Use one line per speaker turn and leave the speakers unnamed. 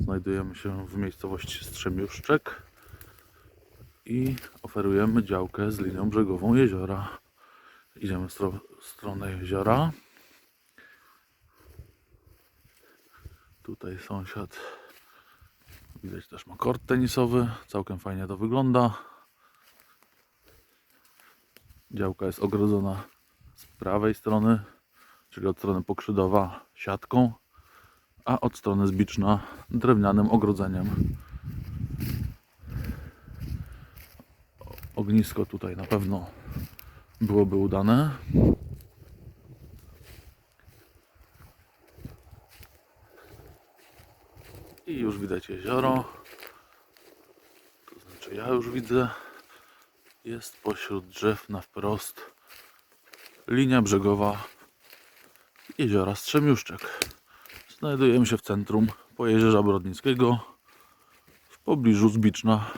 Znajdujemy się w miejscowości Strzemiuszczek i oferujemy działkę z linią brzegową jeziora. Idziemy w stro- stronę jeziora. Tutaj sąsiad widać też ma kort tenisowy. Całkiem fajnie to wygląda. Działka jest ogrodzona z prawej strony, czyli od strony pokrzydowa siatką, a od strony zbiczna drewnianym ogrodzeniem. Ognisko tutaj na pewno byłoby udane. I już widać jezioro. To znaczy ja już widzę. Jest pośród drzew na wprost linia brzegowa jeziora Strzemiuszczek. Znajdujemy się w centrum Pojezierza Brodnickiego w pobliżu Zbiczna